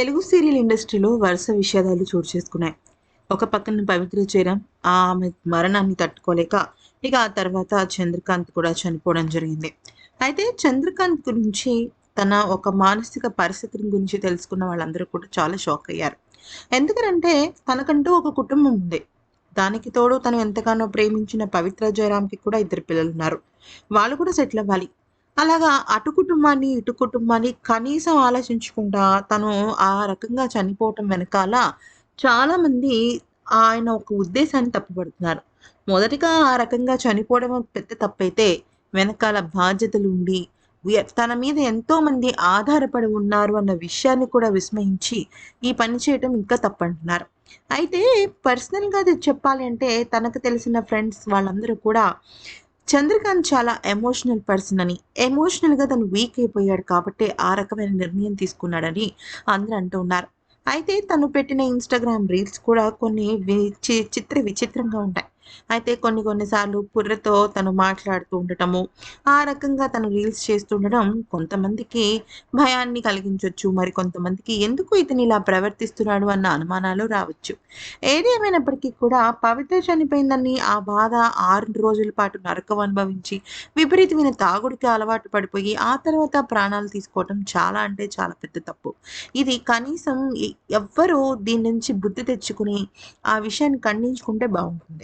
Telugu serial ఇండస్ట్రీలో వరుస విషాదాలు చోటు చేసుకున్నాయి. ఒక పక్కన పవిత్ర చేరం ఆమె మరణాన్ని తట్టుకోలేక ఇక ఆ తర్వాత చంద్రకాంత్ కూడా చనిపోవడం జరిగింది. అయితే చంద్రకాంత్ గురించి తన ఒక మానసిక పరిస్థితిని గురించి తెలుసుకున్న వాళ్ళందరూ కూడా చాలా షాక్ అయ్యారు. ఎందుకంటే తనకంటూ ఒక కుటుంబం ఉంది. దానికి తోడు తను ఎంతగానో ప్రేమించిన పవిత్ర జయరామ్కి కూడా ఇద్దరు పిల్లలు ఉన్నారు వాళ్ళు కూడా సెటిల్ అవ్వాలి. అలాగా అటు కుటుంబాన్ని ఇటు కుటుంబాన్ని కనీసం ఆలోచించకుండా తను ఆ రకంగా చనిపోవటం వెనకాల చాలామంది ఆయన ఒక ఉద్దేశాన్ని తప్పుపడుతున్నారు. మొదటిగా ఆ రకంగా చనిపోవడం పెద్ద తప్పైతే వెనకాల బాధ్యతలు ఉండి తన మీద ఎంతో మంది ఆధారపడి ఉన్నారు అన్న విషయాన్ని కూడా విస్మయించి ఈ పని చేయటం ఇంకా తప్పంటున్నారు. అయితే పర్సనల్గా అది చెప్పాలి అంటే తనకు తెలిసిన ఫ్రెండ్స్ వాళ్ళందరూ కూడా చంద్రకాంత్ చాలా ఎమోషనల్ పర్సన్ అని. ఎమోషనల్గా తను వీక్ అయిపోయాడు కాబట్టి ఆ రకమైన నిర్ణయం తీసుకున్నాడని అందరూ అంటూ ఉన్నారు. అయితే తను పెట్టిన ఇన్స్టాగ్రామ్ రీల్స్ కూడా కొన్ని విచి చిత్ర విచిత్రంగా ఉంటాయి. అయితే కొన్ని కొన్నిసార్లు పుర్రతో తను మాట్లాడుతూ ఉండటము ఆ రకంగా తను రీల్స్ చేస్తుండడం కొంతమందికి భయాన్ని కలిగించవచ్చు మరి కొంతమందికి ఎందుకు ఇతను ఇలా ప్రవర్తిస్తున్నాడు అన్న అనుమానాలు రావచ్చు. ఏది ఏమైనప్పటికీ కూడా పవిత్ర చనిపోయిందని ఆ బాధ ఆరు రోజుల పాటు నరకం అనుభవించి విపరీతమైన తాగుడికి అలవాటు పడిపోయి ఆ తర్వాత ప్రాణాలు తీసుకోవటం చాలా అంటే చాలా పెద్ద తప్పు. ఇది కనీసం ఎవ్వరూ దీని నుంచి బుద్ధి తెచ్చుకుని ఆ విషయాన్ని ఖండించుకుంటే బాగుంటుంది.